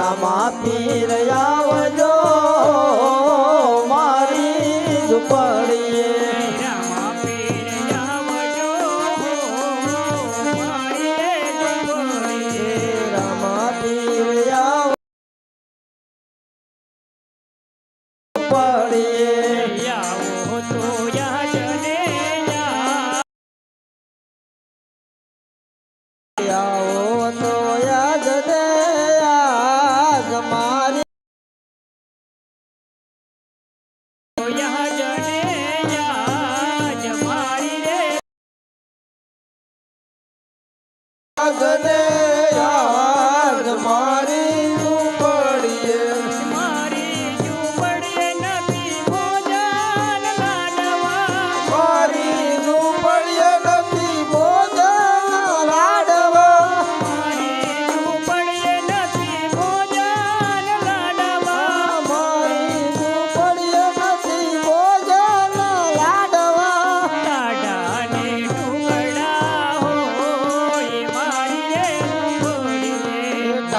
રામા પીર આવજો મારી ઝુંપડીએ. પડી পাগলে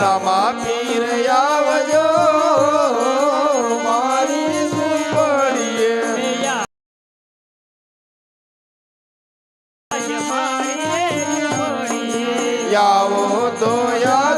મેળામાં પીર આવજો મારી સુપડીએ આવો તો યા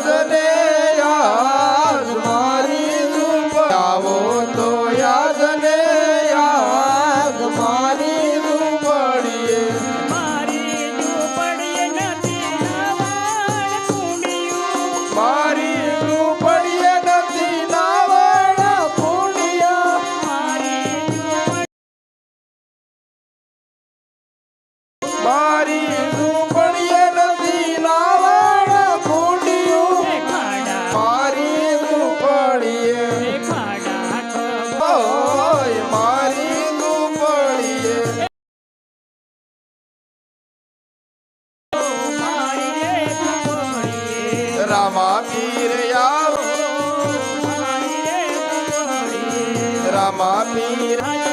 રામા પીર આવો રામા પીર